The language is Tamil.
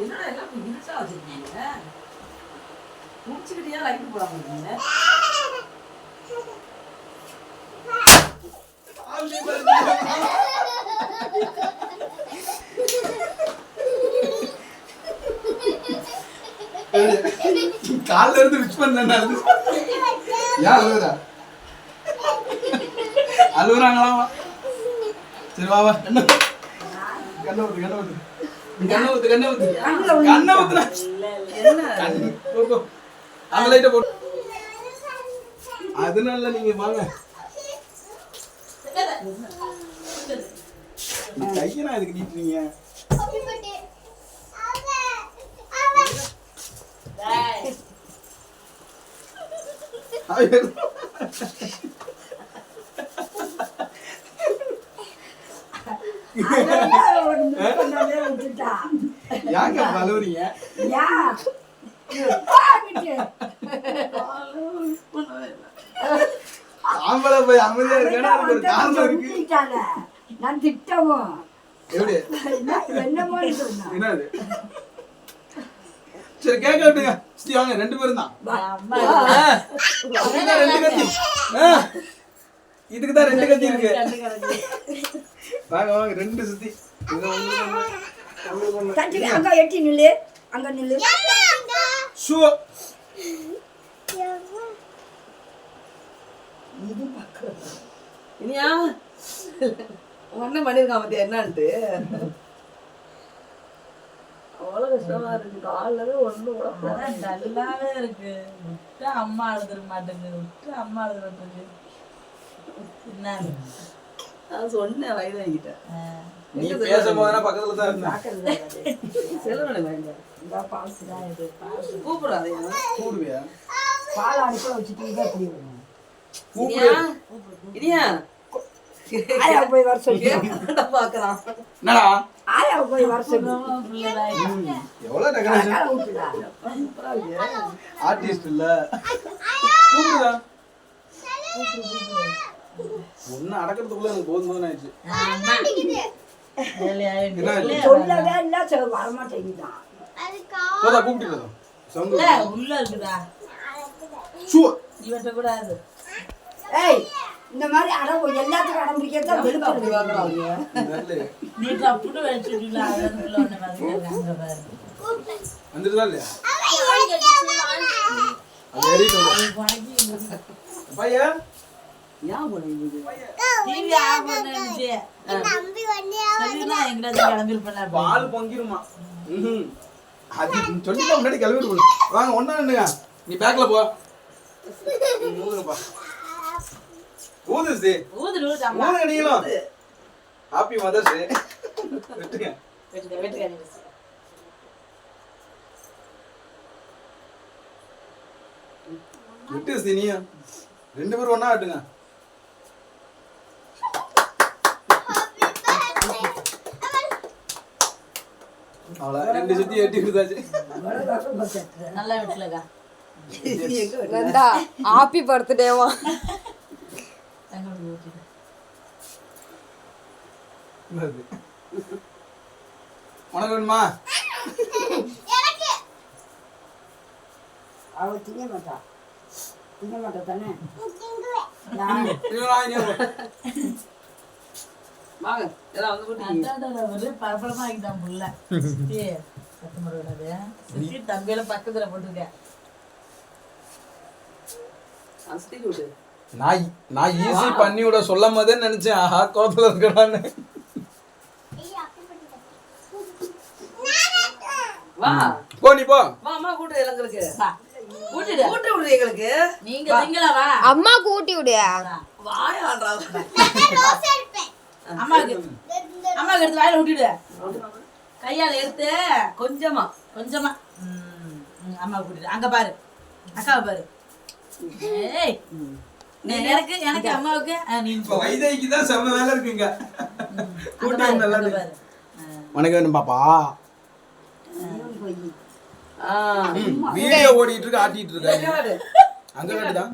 என்னடா எல்லாம் இப்படி இருட்டா வச்சிருக்கீங்க முடிச்சுக்கிட்டியா லைட் போடாம இருக்கீங்க கால்ல இருந்து விச் பண்ண ஏன் அழுகுறா அழுகுறாங்களாமா சரி வாவா கண்ணு கண்ணு கண்ணை கண்ணை ஊத்து கண்ணை ஊத்து. கண்ணை. அந்த லைட்டை போட்டு அதனால நீங்க வாங்க. கையை நான் எதுக்கு நீட்டுறீங்க ஏங்க அழுவுறீங்க ஆம்பளை போய் அமைதியா இருக்கேன்னா ஒரு காரணம் இருக்கு. நான் திட்டவும் எப்படி? என்னது? சரி கேட்க விட்டுங்க ஸ்ரீ வாங்க ரெண்டு பேரும் தான். ரெண்டு கத்தி. இதுக்கு தான் ரெண்டு கத்தி இருக்கு. வாங்க வாங்க ரெண்டு சுத்தி. இது ஒண்ணு, ஒண்ணு, ஒண்ணு, ஒண்ணு. தட்டி அங்க எட்டி நில்லு. அங்க நில்லு. ஷூ இனியா ஒன்னும் பண்ணிருக்கான் பத்தியா என்னன்ட்டு? அவ்வளவு கஷ்டமா இருக்கு. காலில் ஒண்ணு கூட டல்லாவே இருக்கு. விட்டு அம்மா அழுதுற மாட்டேங்குது. விட்டு அம்மா அழுதுற மாட்டேங்குது. என்ன நான் சொன்னேன் வயதாகிட்டேன். நீ பேசும் போதுனா பக்கத்துல தான் இருந்தேன். செல்வனை வேண்டாம் இந்த பால்ஸ் தான் இது பால்ஸ் கூப்பிடாதீங்க கூடுவியா பால் அடிக்க வச்சுட்டு இதை எப்படி வரும். இனியா? இனியா? ஆயா போய் வர சொல்லி. பாக்குறான் என்னடா? ஆயா போய் வர சொல்லி. எவ்வளவு டெக்கரேஷன் ஆர்டிஸ்ட் இல்ல. ஒன்னு அடக்கிறதுக்குள்ள எனக்கு போதும் போதும் ஆயிடுச்சு? சொல்லவே இல்லை சரி போதா கூப்பிட்டு சவுண்ட் உள்ள இருக்குதா? ஷூ நீ வெட்டக்கூடாது ஏய் இந்த மாதிரி அடம் எல்லாத்துக்கும் அடம் பிடிக்கிறதா அப்படி வெளுப்பு பாக்குறாங்க நீ தப்புன்னு வச்சுட்டு அதுக்குள்ள ஒண்ணு வந்து அங்க பாரு. வந்துட்டுதா இல்லையா? அது ஏறிட்டு பையன்? பால் பொங்கிருமா. அது சொல்லிட்டு முன்னாடி கிளம்பி போடு வாங்க ஒண்ணா நின்னுங்க நீ பேக்ல போ நீ ஊதுங்கப்பா ஊது சி ஊது நீங்களும் ஹாப்பி மதர்ஸ் விட்டுங்க வெட்டுக்க நீ. விட்டு சி நீயும் ரெண்டு பேரும் ஒண்ணா ஆட்டுங்க அவ்வளோ ரெண்டு சுத்தி எட்டி கொடுத்தாச்சு. நல்லா வெட்டலக்கா. நந்தா ஹாப்பி பர்த்டேவா? உனக்கு வேணுமா? அவ திங்க மாட்டா. திங்க மாட்டா தானே. வாங்க எல்லாம் வந்து புள்ள. சத்தம் தம்பியெல்லாம் பக்கத்துல போட்டிருக்கேன் கூட்டு நான் நான் ஈஸி பண்ணி விட சொல்லும் போதே நினைச்சேன் ஆஹா கோபத்துல வா. போ நீ போ. வா அம்மா கூட்டு எங்களுக்கு கூட்டிடு. கூட்டு எங்களுக்கு. நீங்க வா. அம்மா கூட்டி விடியா வாயாடுறா அம்மாக்கு அம்மாக்கு எடுத்து வாயில விட்டுடு கையால எடுத்து கொஞ்சமா கொஞ்சமா. அம்மா கூட்டிடு அங்க பாரு. அக்காவை பாரு. ஏய் நீ எனக்கு எனக்கு அம்மாவுக்கு ஆ, நீ இப்ப வைதேகிக்கு தான் செம்ம வேலை இருக்குங்க. கூட்டம் பாரு, நல்லா இருக்கு. உனக்கு வேணும் பாப்பா. வீடியோ ஓடிட்டு இருக்கு ஆட்டிட்டு வாடு? அங்க வேண்டுதான்?